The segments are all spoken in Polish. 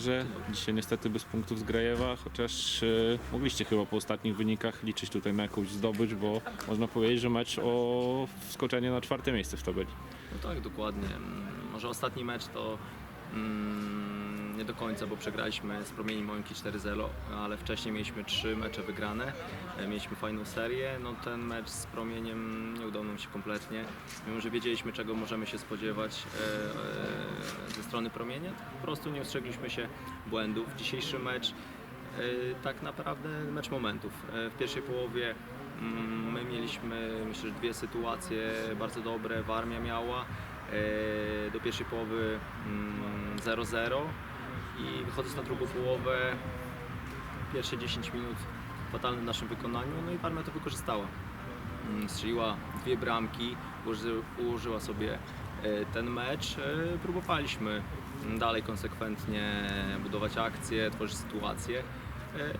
Trenerze. Dzisiaj niestety bez punktów z Grajewa, chociaż e, mogliście chyba po ostatnich wynikach liczyć tutaj na jakąś zdobycz, bo można powiedzieć, że mecz o wskoczenie na czwarte miejsce w tabeli. No tak, dokładnie. Mm, Może ostatni mecz to mm, nie do końca, bo przegraliśmy z Promieni Mońki 4-0, ale wcześniej mieliśmy trzy mecze wygrane, e, mieliśmy fajną serię. No ten mecz z Promieniem nie udał nam się kompletnie. Mimo, że wiedzieliśmy czego możemy się spodziewać e, e, ze strony Promienia, po prostu nie ostrzegliśmy się błędów. Dzisiejszy mecz tak naprawdę mecz momentów. W pierwszej połowie mm, my mieliśmy myślę, dwie sytuacje bardzo dobre, Warmia miała do pierwszej połowy mm, 0-0 i wychodząc na drugą połowę pierwsze 10 minut fatalne w naszym wykonaniu, no i Warmia to wykorzystała. Mm, Strzeliła dwie bramki, ułoży, ułożyła sobie e, ten mecz. E, Próbowaliśmy dalej konsekwentnie budować akcje, tworzyć sytuacje.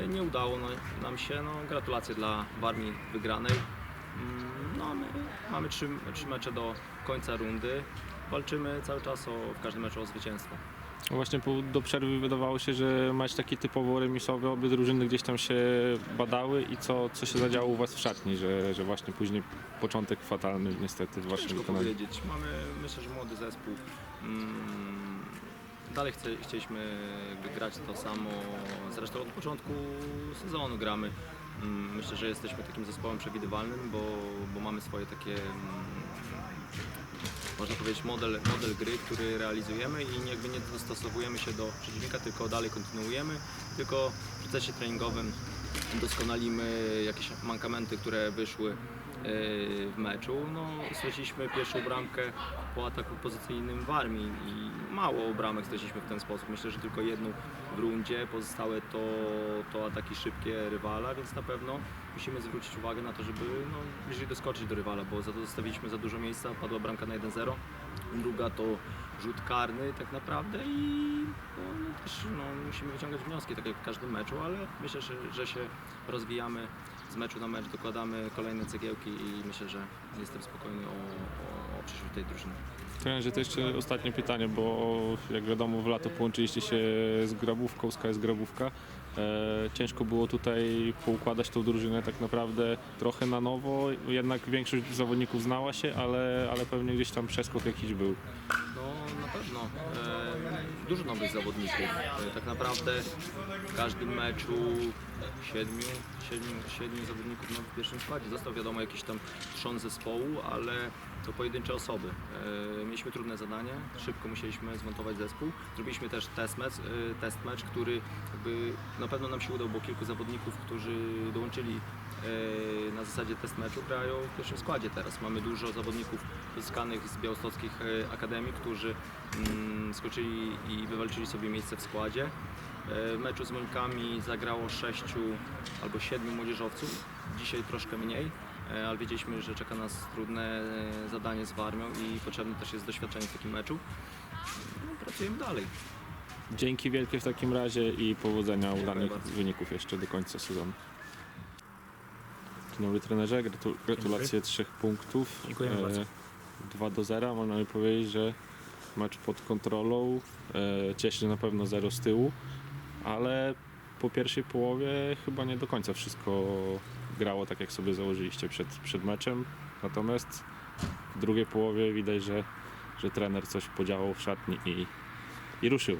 Nie udało no- nam się. No, gratulacje dla Warmii wygranej. Mm, No, my mamy trzy, trzy mecze do końca rundy. Walczymy cały czas o, w każdym meczu o zwycięstwo. Właśnie po, do przerwy wydawało się, że mecz taki typowo remisowy, obie drużyny gdzieś tam się badały i co, co się zadziało u Was w szatni, że, że właśnie później początek fatalny niestety w Waszym Ciężko wykonaniu. powiedzieć. Mamy, myślę, że młody zespół. Mm, dalej chce, chcieliśmy grać to samo. Zresztą od początku sezonu gramy. Mm, myślę, że jesteśmy takim zespołem przewidywalnym, bo, bo mamy swoje takie mm, można powiedzieć model, model gry, który realizujemy i jakby nie dostosowujemy się do przeciwnika, tylko dalej kontynuujemy, tylko w procesie treningowym doskonalimy jakieś mankamenty, które wyszły e, w meczu. No, straciliśmy pierwszą bramkę po ataku pozycyjnym w armii i mało bramek straciliśmy w ten sposób. Myślę, że tylko jedną w rundzie, pozostałe to, to ataki szybkie rywala, więc na pewno musimy zwrócić uwagę na to, żeby no, bliżej doskoczyć do rywala, bo za to zostawiliśmy za dużo miejsca, padła bramka na 1-0. Druga to rzut karny tak naprawdę i no, no, też no, musimy wyciągać wnioski, tak jak w każdym meczu, ale myślę, że, że się rozwijamy z meczu na mecz, dokładamy kolejne cegiełki i myślę, że jestem spokojny o, o, o przyszłość tej drużyny. Trenerze, to jeszcze ostatnie pytanie, bo jak wiadomo w lato połączyliście się z Grabówką, z KS Grabówka. Ciężko było tutaj poukładać tą drużynę tak naprawdę trochę na nowo, jednak większość zawodników znała się, ale, ale pewnie gdzieś tam przeskok jakiś był. No na pewno. E, dużo nowych zawodników. E, tak naprawdę w każdym meczu siedmiu, siedmiu, siedmiu zawodników w pierwszym składzie. Został wiadomo jakiś tam trzon zespołu, ale to pojedyncze osoby. E, mieliśmy trudne zadanie, szybko musieliśmy zmontować zespół. Zrobiliśmy też test mecz, e, test mecz który na pewno nam się udał, bo kilku zawodników, którzy dołączyli e, na zasadzie test meczu grają w pierwszym składzie teraz. Mamy dużo zawodników pozyskanych z białostockich akademii, którzy mm, skoczyli i wywalczyli sobie miejsce w składzie. W meczu z Mońkami zagrało sześciu albo siedmiu młodzieżowców, dzisiaj troszkę mniej, ale wiedzieliśmy, że czeka nas trudne e, zadanie z Warmią i potrzebne też jest doświadczenie w takim meczu. No, pracujemy dalej. Dzięki wielkie w takim razie i powodzenia udanych bardzo. wyników jeszcze do końca sezonu. Dzień dobry trenerze, Gratu- gratulacje trzech punktów. Dziękujemy bardzo. 2 do 0, można by powiedzieć, że mecz pod kontrolą, e, cieszy na pewno 0 z tyłu, ale po pierwszej połowie chyba nie do końca wszystko grało tak jak sobie założyliście przed, przed meczem, natomiast w drugiej połowie widać, że, że trener coś podziałał w szatni i, i ruszył.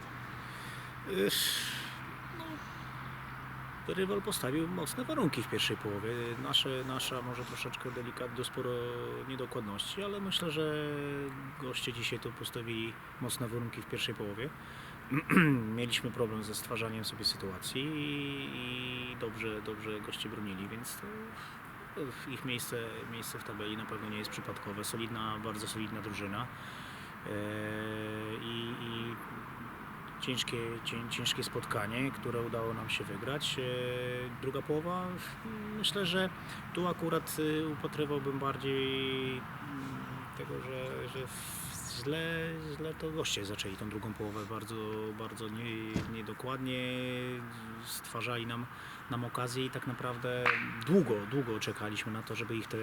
Rywal postawił mocne warunki w pierwszej połowie. Nasze, nasza może troszeczkę delikatnie, sporo niedokładności, ale myślę, że goście dzisiaj to postawili mocne warunki w pierwszej połowie. Mieliśmy problem ze stwarzaniem sobie sytuacji i, dobrze, dobrze goście bronili, więc to ich miejsce, miejsce w tabeli na pewno nie jest przypadkowe. Solidna, bardzo solidna drużyna. Eee, I, i ciężkie, cię, ciężkie spotkanie, które udało nam się wygrać. E, Druga połowa, myślę, że tu akurat y, upatrywałbym bardziej tego, że, że źle, źle to goście zaczęli tą drugą połowę. Bardzo, bardzo nie, niedokładnie stwarzali nam, nam okazję i tak naprawdę długo, długo czekaliśmy na to, żeby ich te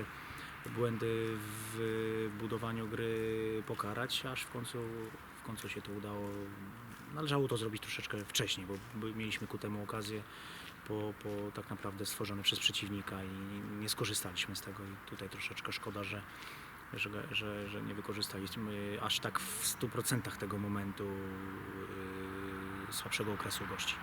błędy w budowaniu gry pokarać, aż w końcu, w końcu się to udało należało to zrobić troszeczkę wcześniej, bo, mieliśmy ku temu okazję po, po tak naprawdę stworzone przez przeciwnika i nie skorzystaliśmy z tego i tutaj troszeczkę szkoda, że, że, że, że nie wykorzystaliśmy aż tak w 100% tego momentu yy, słabszego okresu gości.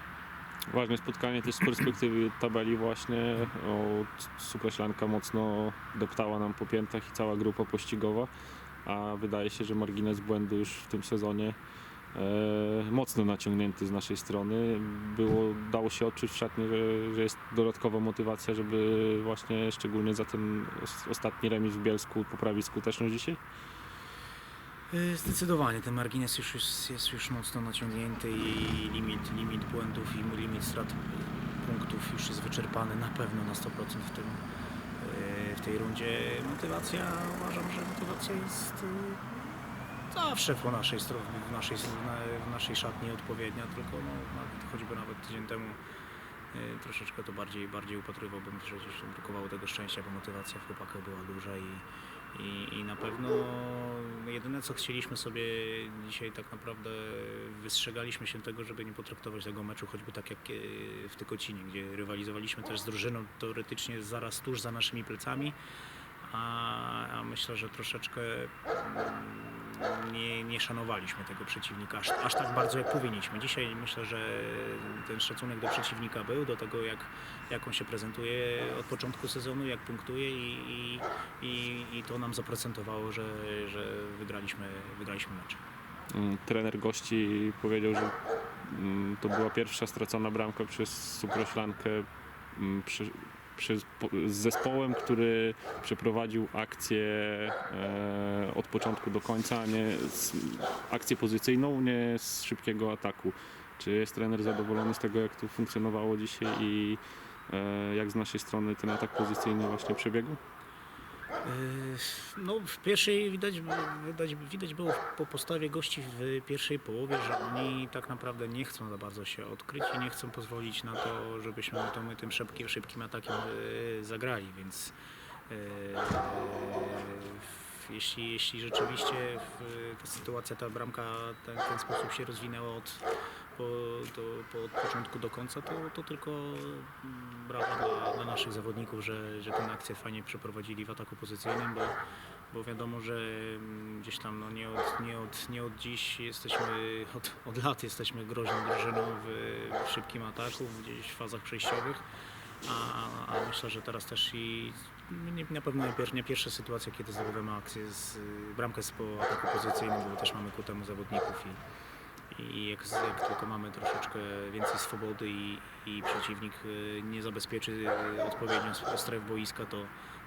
Ważne spotkanie też z perspektywy tabeli właśnie. O, Supraślanka mocno deptała nam po piętach i cała grupa pościgowa, a wydaje się, że margines błędu już w tym sezonie mocno naciągnięty z naszej strony. Było, dało się odczuć w szatni, że, że jest dodatkowa motywacja, żeby właśnie szczególnie za ten os- ostatni remis w Bielsku poprawić skuteczność dzisiaj. Yy, Zdecydowanie ten margines już jest, jest już mocno naciągnięty i limit, limit błędów i limit strat punktów już jest wyczerpany na pewno na 100% w, tym, yy, w tej rundzie. Motywacja, uważam, że motywacja jest zawsze po naszej stronie, w naszej, na- w naszej szatni odpowiednia, tylko no, nawet, choćby nawet tydzień temu yy, troszeczkę to bardziej, bardziej upatrywałbym, że gdzieś tam brakowało tego szczęścia, bo motywacja w chłopakach była duża i, i, I na pewno jedyne co chcieliśmy sobie dzisiaj tak naprawdę wystrzegaliśmy się tego, żeby nie potraktować tego meczu choćby tak jak e, w Tykocinie, gdzie rywalizowaliśmy też z drużyną teoretycznie zaraz tuż za naszymi plecami, a, a myślę, że troszeczkę mm, nie, nie szanowaliśmy tego przeciwnika aż, aż tak bardzo jak powinniśmy. Dzisiaj myślę, że ten szacunek do przeciwnika był, do tego jak, jak on się prezentuje od początku sezonu, jak punktuje i, i, i, i to nam zaprocentowało, że, że wygraliśmy, wygraliśmy mecz. Mm, Trener gości powiedział, że mm, to była pierwsza stracona bramka przez Suproślankę mm, przy, przez, z zespołem, który przeprowadził akcję e, od początku do końca, nie z, akcję pozycyjną, nie z szybkiego ataku. Czy jest trener zadowolony z tego, jak to funkcjonowało dzisiaj i e, jak z naszej strony ten atak pozycyjny właśnie przebiegł? Yy, No, w pierwszej widać, widać, widać było po postawie gości w pierwszej połowie, że oni tak naprawdę nie chcą za bardzo się odkryć i nie chcą pozwolić na to, żebyśmy to my tym szybkim, szybkim atakiem yy, zagrali, więc yy, jeśli, jeśli rzeczywiście w- ta sytuacja, ta bramka ten, ten sposób się rozwinęła od, po, do, po, od początku do końca, to, to tylko mm, brawa dla, dla naszych zawodników, że, że tę akcję fajnie przeprowadzili w ataku pozycyjnym, bo, bo wiadomo, że mm, gdzieś tam no nie, od, nie, od, nie od dziś jesteśmy, od, od lat jesteśmy groźną drużyną w, w szybkim ataku, gdzieś w fazach przejściowych, a, a myślę, że teraz też i nie, na pewno nie, pier, nie pierwsza sytuacja, kiedy zdobywamy akcję z bramkę z po ataku pozycyjnym, bo też mamy ku temu zawodników i, i jak, jak tylko mamy troszeczkę więcej swobody i, i przeciwnik y, nie zabezpieczy y, odpowiednio stref boiska, to,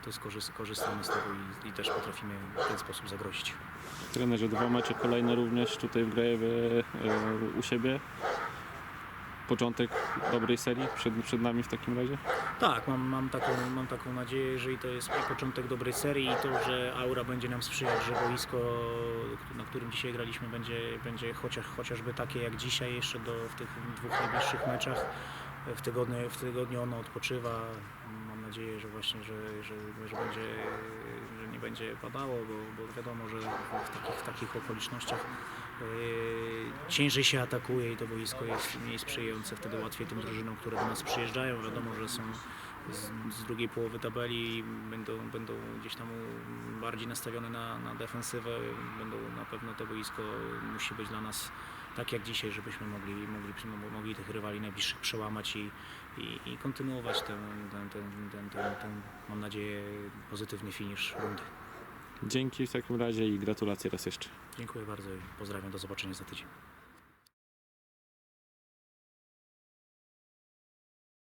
to skorzy- korzystamy z tego i, i też potrafimy w ten sposób zagrozić. Trenerze, dwa mecze kolejne również tutaj w Grajewie e, u siebie. Początek dobrej serii przed, przed nami w takim razie. Tak, mam, mam, taką, mam taką nadzieję, że i to jest początek dobrej serii i to, że aura będzie nam sprzyjać, że boisko, na którym dzisiaj graliśmy, będzie, będzie chociaż, chociażby takie jak dzisiaj, jeszcze do, w tych dwóch najbliższych meczach. W tygodniu, w tygodniu ono odpoczywa. Mam nadzieję, że właśnie, że, że, że, będzie, że nie będzie padało, bo, bo wiadomo, że w takich, w takich okolicznościach ciężej się atakuje i to boisko jest mniej sprzyjające, wtedy łatwiej tym drużynom, które do nas przyjeżdżają. Wiadomo, że są z, z drugiej połowy tabeli, będą, będą gdzieś tam bardziej nastawione na, na defensywę, będą na pewno to boisko musi być dla nas tak jak dzisiaj, żebyśmy mogli, mogli, mogli tych rywali najbliższych przełamać i, i, i kontynuować ten, ten, ten, ten, ten, ten, mam nadzieję, pozytywny finisz rundy. Dzięki w takim razie i gratulacje raz jeszcze. Dziękuję bardzo i pozdrawiam, do zobaczenia za tydzień.